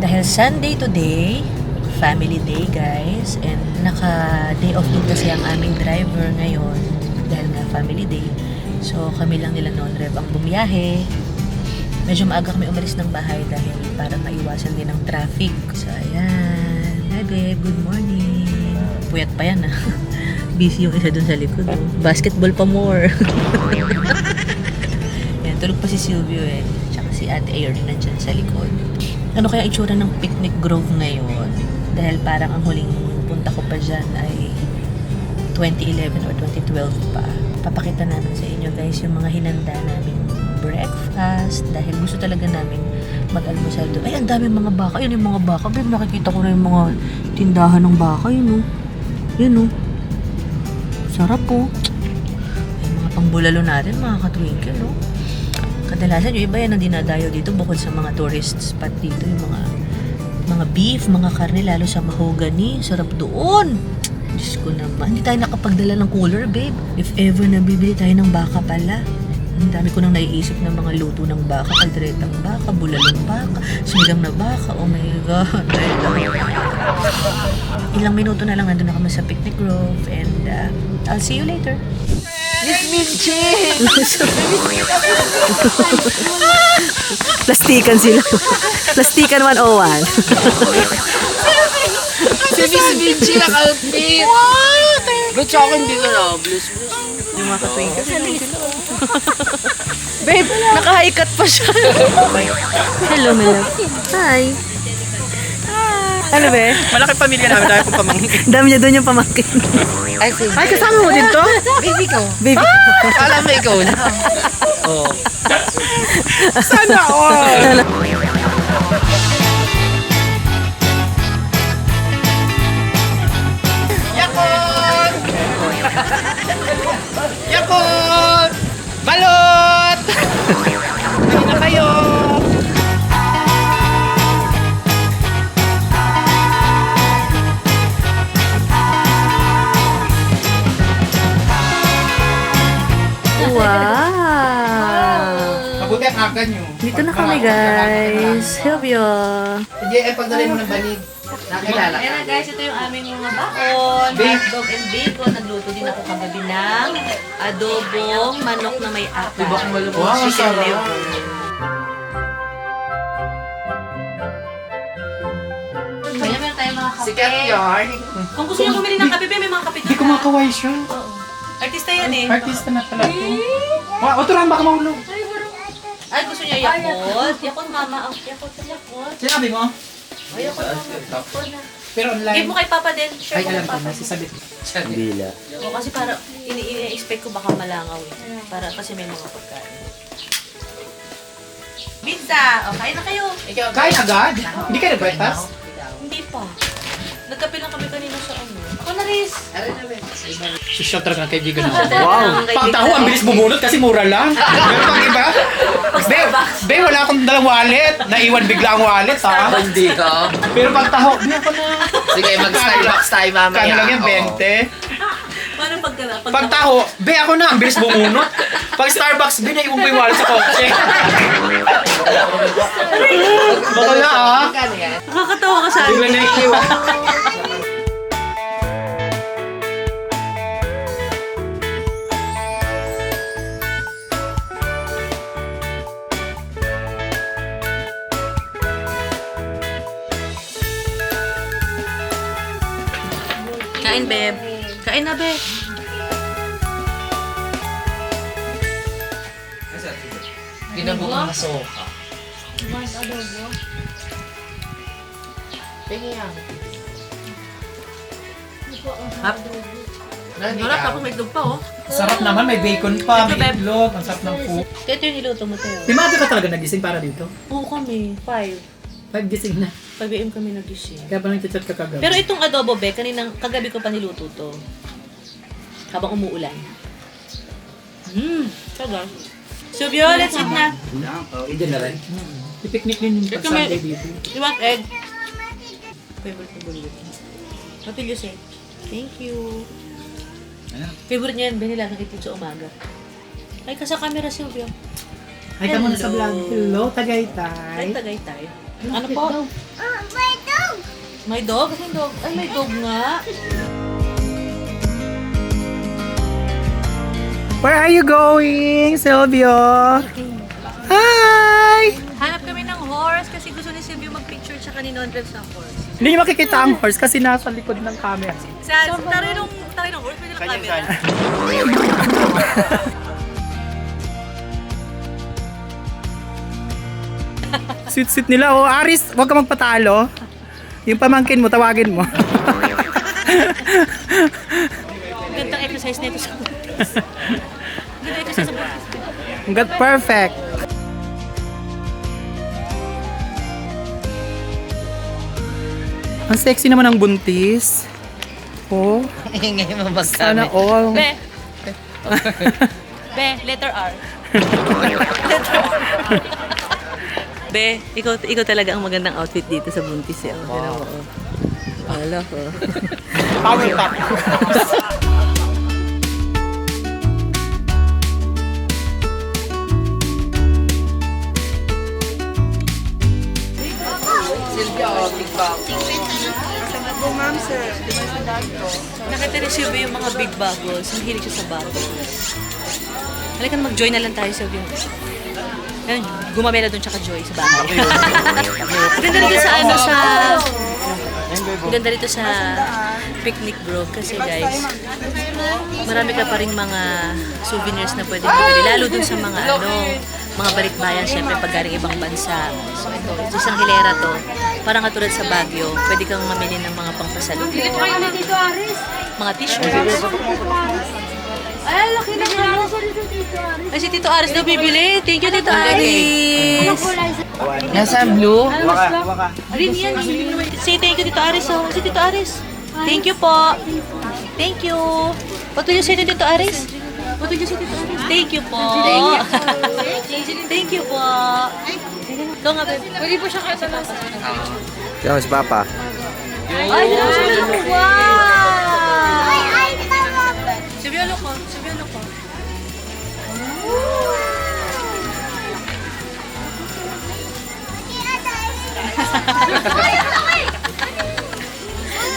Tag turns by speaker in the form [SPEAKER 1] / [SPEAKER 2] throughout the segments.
[SPEAKER 1] Dahil Sunday today, family day guys, and naka-day off din kasi ang aming driver ngayon dahil nga family day. So kami lang nila noon Rev ang bumiyahe. Medyo maaga kami umalis ng bahay dahil para maiwasan din ang traffic. So ayan. Hi babe, good morning. Puyat pa yan ah. Busy yung isa dun sa likod. Oh. Basketball pa more. Yan, tulog pa si Silvio eh. Tsaka si Ate Ayor nandyan sa likod. Ano kaya itsura ng Picnic Grove ngayon? Dahil parang ang huling punta ko pa dyan ay 2011 or 2012 pa. Papakita namin sa inyo guys yung mga hinanda namin breakfast dahil gusto talaga namin mag-almusal doon. Ay, ang dami mga baka. Yun yung mga baka. Babe, nakikita ko na yung mga tindahan ng baka. Yun oh. Yun oh. Sarap po. Yung mga pangbulalo natin, mga katwinkle, no? Kadalasan, yung iba yan ang dinadayo dito bukod sa mga tourist spot dito. Yung mga mga beef, mga karne, lalo sa mahogany. Sarap doon. Diyos ko naman. Hindi tayo nakapagdala ng cooler, babe. If ever na bibili tayo ng baka pala. Ang dami ko nang naiisip ng mga luto ng baka, kalderetang baka, bulalong baka, sinigang na baka. Oh my God. Ilang minuto na lang nandun na kami sa picnic grove and uh, I'll see you later. Miss Minching! Plastikan sila. Plastikan 101.
[SPEAKER 2] Si Miss Vinci ang outfit. What? Ba't sa akin hindi ka na?
[SPEAKER 1] Yung mga katwinkle. Babe, naka-high cut pa siya. Hello, my love. Hi. Ano ba?
[SPEAKER 3] Malaki pamilya namin dahil kung pamangkin.
[SPEAKER 1] Dami niya doon yung pamangkin.
[SPEAKER 2] Ay,
[SPEAKER 1] kasama mo din to?
[SPEAKER 2] Baby ko.
[SPEAKER 1] Baby.
[SPEAKER 2] Alam mo ikaw na. Oo.
[SPEAKER 3] Sana all! Yakot! Yakot! Balot!
[SPEAKER 1] Wow!
[SPEAKER 3] Mabuti ang aga nyo.
[SPEAKER 1] Dito na kami, guys. Silvio.
[SPEAKER 3] Hindi, eh, pagdalay mo ng banig. Nakilala
[SPEAKER 1] Ayan na guys, ito yung aming mga bakon, hotdog and bacon. Nagluto din ako kagabi ng adobong manok na may aka.
[SPEAKER 2] Diba kung malubos?
[SPEAKER 3] Wow,
[SPEAKER 1] Chicken
[SPEAKER 3] sarap.
[SPEAKER 1] liver. Kaya meron tayong mga kape.
[SPEAKER 2] Sikat yarn.
[SPEAKER 1] Kung gusto niyo bumili ng kape, may mga kape
[SPEAKER 3] Hindi ko makaway siya.
[SPEAKER 1] Oo. Artista yan eh.
[SPEAKER 3] Artista na pala to. Wow, oturan baka mahulog.
[SPEAKER 1] Ay, gusto niya Yakult. Yakult, mama. Yakult, Yakult.
[SPEAKER 3] Sinabi mo?
[SPEAKER 1] Ay, Yakult, mama.
[SPEAKER 3] Pero
[SPEAKER 1] Give
[SPEAKER 3] online.
[SPEAKER 1] mo kay Papa din. Share
[SPEAKER 3] Ay, alam ko,
[SPEAKER 1] Papa.
[SPEAKER 3] nasisabit.
[SPEAKER 1] O, kasi para, ini- ini-expect ko baka malangaw eh. Para kasi may mga pagkain. Pizza! O, kain na kayo.
[SPEAKER 2] Ikaw,
[SPEAKER 3] Kain agad? Hindi ka nag-breakfast?
[SPEAKER 1] Hindi pa. Nagkape lang kami. Na.
[SPEAKER 3] Si Shot talaga ng kaibigan na.
[SPEAKER 1] Wow!
[SPEAKER 3] Pagtaho, ang bilis bumunot kasi mura lang. Meron pang iba? Be, be, wala akong dalang wallet. Naiwan bigla ang wallet, ha?
[SPEAKER 2] Hindi ka.
[SPEAKER 3] Pero pagtaho, be, ako na.
[SPEAKER 2] Sige, mag-Starbucks tayo mamaya.
[SPEAKER 3] Kano lang yan,
[SPEAKER 2] Oo.
[SPEAKER 3] 20.
[SPEAKER 1] Paano pagka... pag
[SPEAKER 3] Pagtaho, be, ako na. Ang bilis bumunot. Pag Starbucks, be, naiwan ko yung wallet sa kotse. Bakala, ha?
[SPEAKER 2] Magkano yan?
[SPEAKER 1] Nakakatawa ka sa
[SPEAKER 3] Bigla na ikiwa.
[SPEAKER 1] Kain, Beb. Kain na, Beb.
[SPEAKER 2] Ginabog ang masoka. Tingin yan.
[SPEAKER 1] Hap.
[SPEAKER 2] Nani
[SPEAKER 1] Wala,
[SPEAKER 2] ka?
[SPEAKER 1] tapos may itlog pa, oh.
[SPEAKER 3] Sarap naman, may bacon pa,
[SPEAKER 1] Ito,
[SPEAKER 3] may
[SPEAKER 1] Beb.
[SPEAKER 3] itlog, ang sarap ng food.
[SPEAKER 1] Ito yung niluto mo tayo.
[SPEAKER 3] Di ka talaga nagising para dito?
[SPEAKER 1] Oo kami. Five.
[SPEAKER 3] Five gising na.
[SPEAKER 1] 5 a.m. kami nagising.
[SPEAKER 3] Kaya pa nang chat ka kagabi.
[SPEAKER 1] Pero itong adobo, be, kaninang kagabi ko pa niluto to. Habang umuulan. Mmm, sarap. Silvio, let's eat na.
[SPEAKER 3] Hindi na rin. I-picnic din yung
[SPEAKER 1] Ito
[SPEAKER 3] pag
[SPEAKER 1] may-
[SPEAKER 3] Sunday dito.
[SPEAKER 1] You want egg? Favorite ko bulit. You say? Thank you. Favorite niya yan, Benny, lagi kitid sa umaga. Ay, ka sa camera, Silvio.
[SPEAKER 3] Ay, ka muna sa
[SPEAKER 1] Hello.
[SPEAKER 3] vlog. Hello,
[SPEAKER 1] Ay,
[SPEAKER 3] Tagaytay.
[SPEAKER 1] Tagaytay. Ano po? May dog? May dog? Ay, may dog nga.
[SPEAKER 3] Where are you going, Silvio? Hi!
[SPEAKER 1] Hanap kami ng horse kasi gusto ni Silvio mag-picture tsaka ni non sa horse.
[SPEAKER 3] Hindi niyo makikita ang horse kasi nasa likod ng camera.
[SPEAKER 1] Sa, taray ng, taray ng horse, pwede ng camera.
[SPEAKER 3] Sweet-sweet nila. Oh, Aris, huwag ka magpatalo. Yung pamangkin mo, tawagin mo.
[SPEAKER 1] Gandang exercise nito sa buntis. Gandang exercise sa
[SPEAKER 3] perfect. Ang sexy naman ng buntis. Oh,
[SPEAKER 2] Ingay mo
[SPEAKER 3] sana all.
[SPEAKER 1] Be. Be, letter R. letter R. Be, ikaw, ikaw talaga ang magandang outfit dito sa buntis eh. Wow. Wala ko.
[SPEAKER 3] Power top.
[SPEAKER 2] Silvia, oh, big bag.
[SPEAKER 1] Nakita ni Silvio yung mga big bagos. Ang hilig siya sa bagos. Halika na mag-join na lang tayo, Silvio. Yan, gumamela doon tsaka Joy sa bahay. Ang ganda rito sa ano sa... Ang ganda rito sa picnic grove kasi guys, marami ka pa rin mga souvenirs na pwedeng bumili. Lalo dun sa mga ano, mga balikbayan syempre pag galing ibang bansa. So ito, ito isang hilera to. Parang katulad sa Baguio, pwede kang mamili ng mga pangpasalubong. Mga t-shirts.
[SPEAKER 4] Ay, laki na nga.
[SPEAKER 1] Ay, si Tito Aris daw bibili. Thank you, Tito Aris.
[SPEAKER 2] Nasa blue?
[SPEAKER 1] Green yan. Say thank you, Tito Aris. Oh. Si Tito Aris. Thank you po. Thank you. What you say to Tito Aris? What will you say to Tito Aris? Thank you po. Thank you po. Ito nga, babe.
[SPEAKER 4] Pwede po siya kaya lang.
[SPEAKER 5] Yan si Papa.
[SPEAKER 1] Ay, dito ko siya Wow!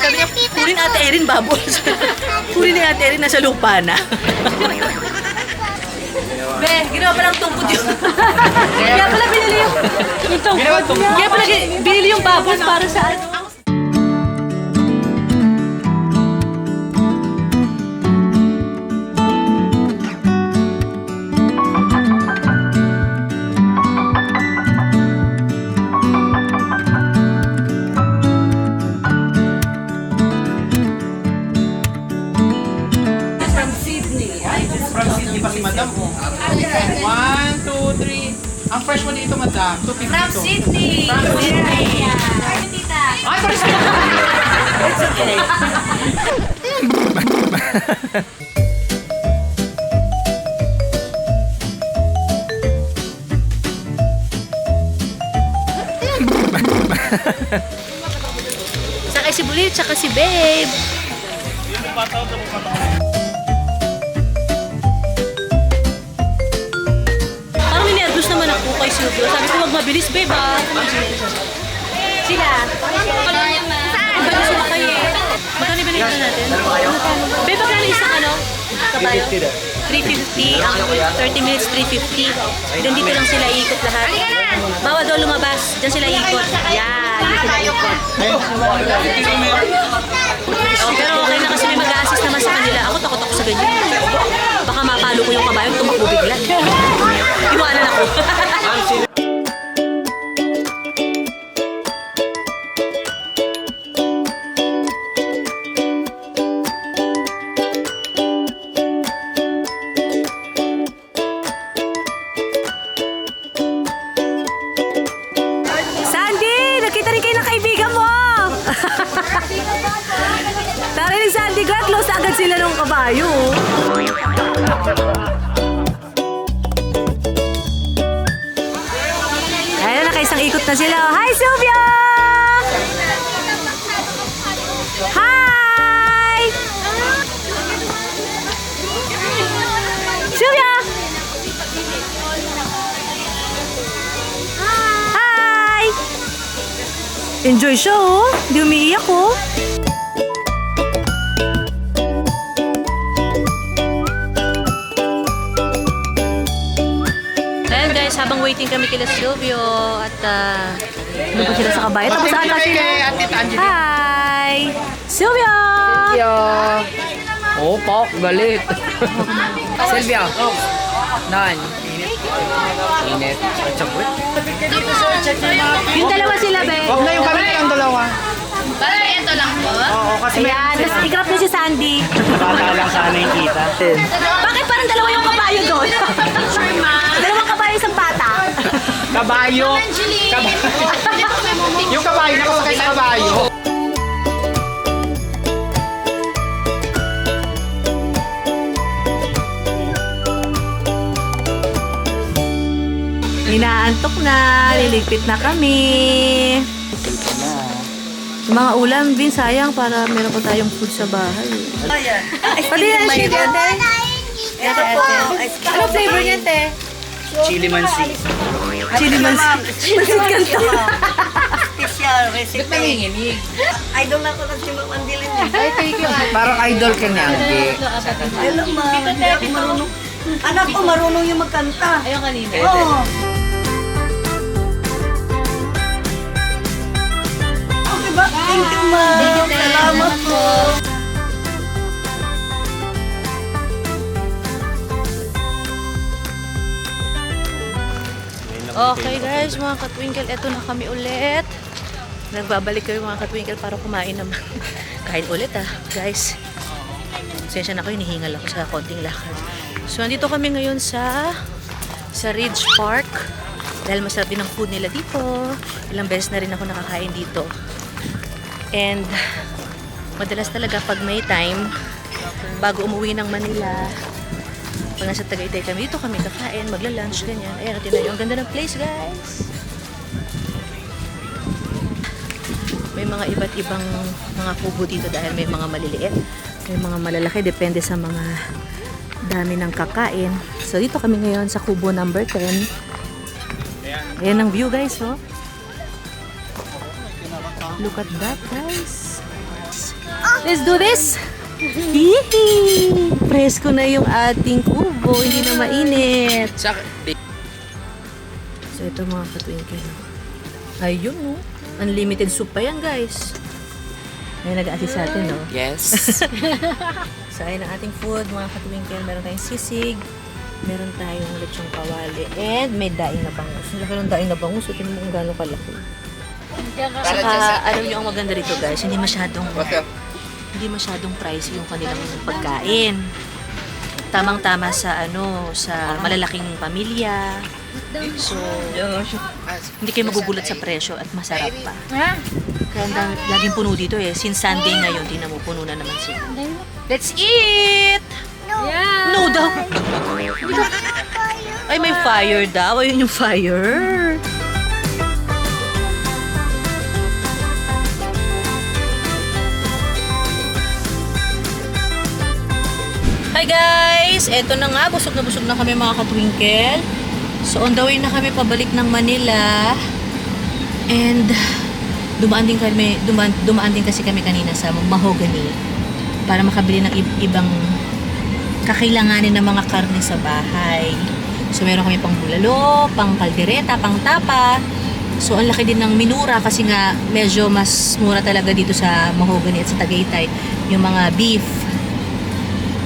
[SPEAKER 1] Sabi niya, puri ni Ate Erin, bubbles. puri ni Ate Erin, nasa lupa na. Be, ginawa pa lang tungkod yun. Kaya pala binili yung... Yung tungkod. Kaya pala binili yung bubbles para sa ano.
[SPEAKER 3] Mo Madam. 250
[SPEAKER 1] From
[SPEAKER 3] to.
[SPEAKER 1] Sydney.
[SPEAKER 3] From Sydney. Ay, sorry, sorry.
[SPEAKER 1] Saka si Bulit, saka si Babe. Parang kay Silvio. Sabi ko, wag mabilis, babe, ah. Sila. Iba na sila kayo eh. Magkano binigyan natin? Babe, magkano isang ano? Kabayo? 350. Ang 30 minutes, 350. Then dito lang sila iikot lahat. Bawal daw lumabas. Diyan sila iikot. Yan. Sila iikot. Pero okay na kasi may mag-a-assist naman sa kanila. Ako takot ako sa ganyan. Baka mapalo ko yung kabayo, tumakbo bigla. Iwanan ako. na sila. Hi, Sylvia! Hi! Sylvia! Hi! Enjoy show, oh. Di umiiyak, oh. Waiting kami kila Silvio at uh, ano ba sila sa kabayan? Tapos saan na sila? Hi! Silvio!
[SPEAKER 2] Yo! Oo po, galit. Silvia. Nan. Init. At saka,
[SPEAKER 1] Yung dalawa sila, be.
[SPEAKER 3] Huwag na yung kami na yung dalawa.
[SPEAKER 4] Parang ito lang po.
[SPEAKER 3] Oo, kasi may
[SPEAKER 1] Ayan, tapos ikrap na si Sandy.
[SPEAKER 3] bata lang sana yung kita.
[SPEAKER 1] Bakit parang dalawa yung kabayo doon? Sa bata.
[SPEAKER 3] Kabayo. Kabayo. yung kabayo, nakasakay sa kabayo.
[SPEAKER 1] Inaantok na, liligpit na kami. Yung mga ulam, Vin, sayang para meron pa tayong food sa bahay. Pati yan, shit, ate. Ano flavor niya, te?
[SPEAKER 3] Chili mansi.
[SPEAKER 1] Chili mansi. Mansit kanto.
[SPEAKER 6] special recipe.
[SPEAKER 2] ba't nanginginig?
[SPEAKER 6] Idol na ko ng si Ma'am Andilin.
[SPEAKER 2] Ay, thank you. Parang idol ka niya, hindi.
[SPEAKER 6] Hello, ma'am. Hindi ako marunong. Anak ko marunong yung magkanta.
[SPEAKER 1] Ayun kanina.
[SPEAKER 6] Oo. Okay ba? Thank you, ma'am. Salamat po.
[SPEAKER 1] Okay guys, mga katwinkle, eto na kami ulit. Nagbabalik kayo mga katwinkle para kumain naman. Kain ulit ah, guys. Sensya na ako, hinihingal ako sa konting lakad. So, andito kami ngayon sa sa Ridge Park. Dahil masarap din ang food nila dito. Ilang beses na rin ako nakakain dito. And, madalas talaga pag may time, bago umuwi ng Manila, pag nasa Tagaytay kami, dito kami kakain, magla-lunch, ganyan. Ayan, natin na yun. Ang ganda ng place, guys. May mga iba't ibang mga kubo dito dahil may mga maliliit. May mga malalaki, depende sa mga dami ng kakain. So, dito kami ngayon sa kubo number 10. Ayan ang view, guys, oh. Look at that, guys. Let's do this! Hihi! Presko na yung ating kubo, hindi na mainit. So ito mga katwinkel. Ayun no. Unlimited soup pa yan guys. May nag-assist sa atin no.
[SPEAKER 2] yes.
[SPEAKER 1] So ayun ang ating food mga katwinkel. Meron tayong sisig. Meron tayong lechong kawali. And may daing na bangus. Ang laki ng daing na bangus. So tingnan mo kung gano'ng kalaki. Saka alam niyo ang maganda rito guys. Hindi masyadong hindi masyadong pricey yung kanilang pagkain. Tamang-tama sa ano, sa malalaking pamilya. So, hindi kayo magugulat sa presyo at masarap pa. Kaya ang dami- laging puno dito eh. Since Sunday ngayon, tingnan mo, puno na naman sila. Let's eat! No! No daw! Ay, may fire daw. Ayun yung fire. Hi guys! Eto na nga, busog na busog na kami mga katwinkle. So on the way na kami pabalik ng Manila. And dumaan din kami, dumaan, dumaan din kasi kami kanina sa Mahogany para makabili ng ib- ibang kakailanganin ng mga karne sa bahay. So meron kami pang bulalo, pang kaldereta, pang tapa. So ang laki din ng minura kasi nga medyo mas mura talaga dito sa Mahogany at sa Tagaytay yung mga beef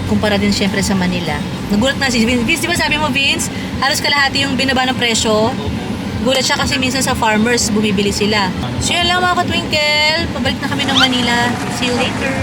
[SPEAKER 1] kumpara din syempre sa Manila. Nagulat na si Vince. Vince, di ba sabi mo, Vince? Halos kalahati yung binaba ng presyo. Gulat siya kasi minsan sa farmers, bumibili sila. So yun lang mga katwinkle. Pabalik na kami ng Manila. See you later.